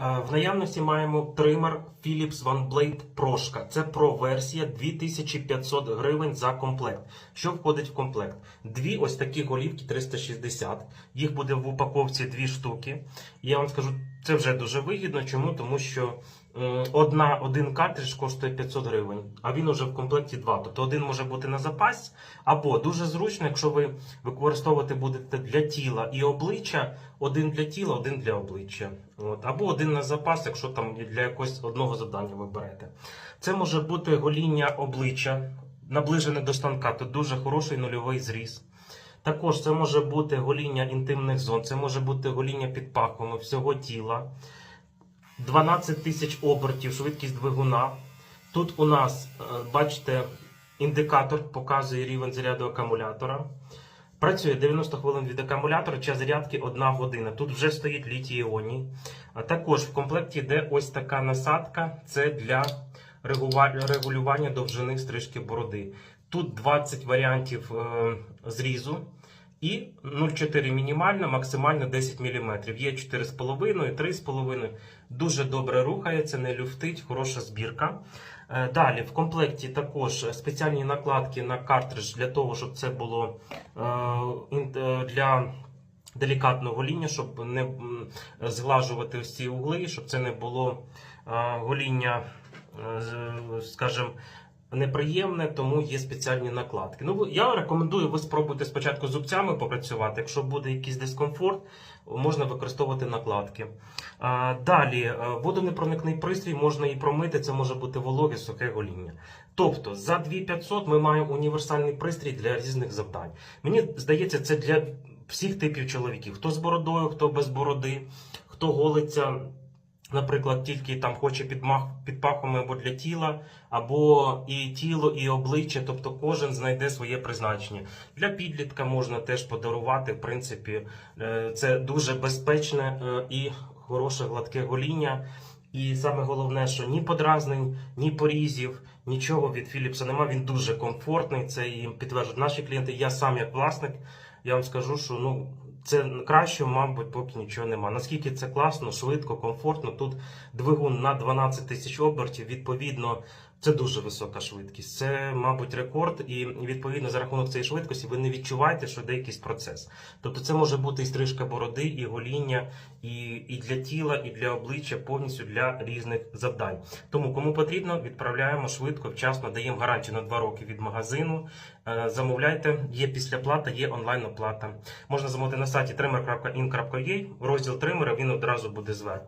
Е, В наявності маємо тример Philips OneBlade Прошка. Це про версія 2500 гривень за комплект. Що входить в комплект? Дві ось такі голівки 360. Їх буде в упаковці дві штуки. Я вам скажу, це вже дуже вигідно. Чому? Тому що одна, один картридж коштує 500 гривень, а він уже в комплекті два. Тобто один може бути на запас, або дуже зручно, якщо ви використовувати будете для тіла і обличчя, один для тіла, один для обличчя. От. Або один на запас, якщо там для якогось одного завдання ви берете. Це може бути гоління обличчя, наближене до станка, тут дуже хороший нульовий зріз. Також це може бути гоління інтимних зон, це може бути гоління під пахвами всього тіла. 12 тисяч обертів, швидкість двигуна. Тут у нас, е, бачите, індикатор показує рівень заряду акумулятора. Працює 90 хвилин від акумулятора, час зарядки 1 година. Тут вже стоїть літій іоній. Також в комплекті йде ось така насадка. Це для регулювання довжини стрижки бороди. Тут 20 варіантів е, зрізу. І 0,4 мінімально, максимально 10 мм. Є 4,5, 3,5. Дуже добре рухається, не люфтить, хороша збірка. Е, Далі в комплекті також спеціальні накладки на картридж для того, щоб це було е, е, для делікатного гоління, щоб не зглажувати ось угли, щоб це не було гоління, скажімо, неприємне, тому є спеціальні накладки. Ну, я рекомендую, ви спробуйте спочатку зубцями попрацювати. Якщо буде якийсь дискомфорт, можна використовувати накладки. Далі, е, водонепроникний пристрій можна і промити, це може бути вологе, сухе гоління. Тобто за 2500 ми маємо універсальний пристрій для різних завдань. Мені здається, це для всіх типів чоловіків: хто з бородою, хто без бороди, хто голиться. Наприклад, тільки там хоче під, мах, під пахами або для тіла, або і тіло, і обличчя, тобто кожен знайде своє призначення. Для підлітка можна теж подарувати. В принципі, е, це дуже безпечне е, і хороше гладке гоління. І саме головне, що ні подразнень, ні порізів, нічого від Філіпса нема. Він дуже комфортний. Це і підтверджують наші клієнти. Я сам як власник, я вам скажу, що ну. Це краще, мабуть, поки нічого нема. Наскільки це класно, швидко, комфортно. Тут двигун на 12 тисяч обертів. Відповідно, це дуже висока швидкість. Це, мабуть, рекорд, і відповідно за рахунок цієї швидкості ви не відчуваєте, що йде якийсь процес. Тобто, це може бути і стрижка бороди, і гоління, і, і для тіла, і для обличчя, повністю для різних завдань. Тому, кому потрібно, відправляємо швидко, вчасно, даємо гарантію на 2 роки від магазину. Е, Замовляйте, є післяплата, є онлайн оплата. Можна замовити на сайті trimmer.in.ua, розділ тримера, він одразу буде зверху.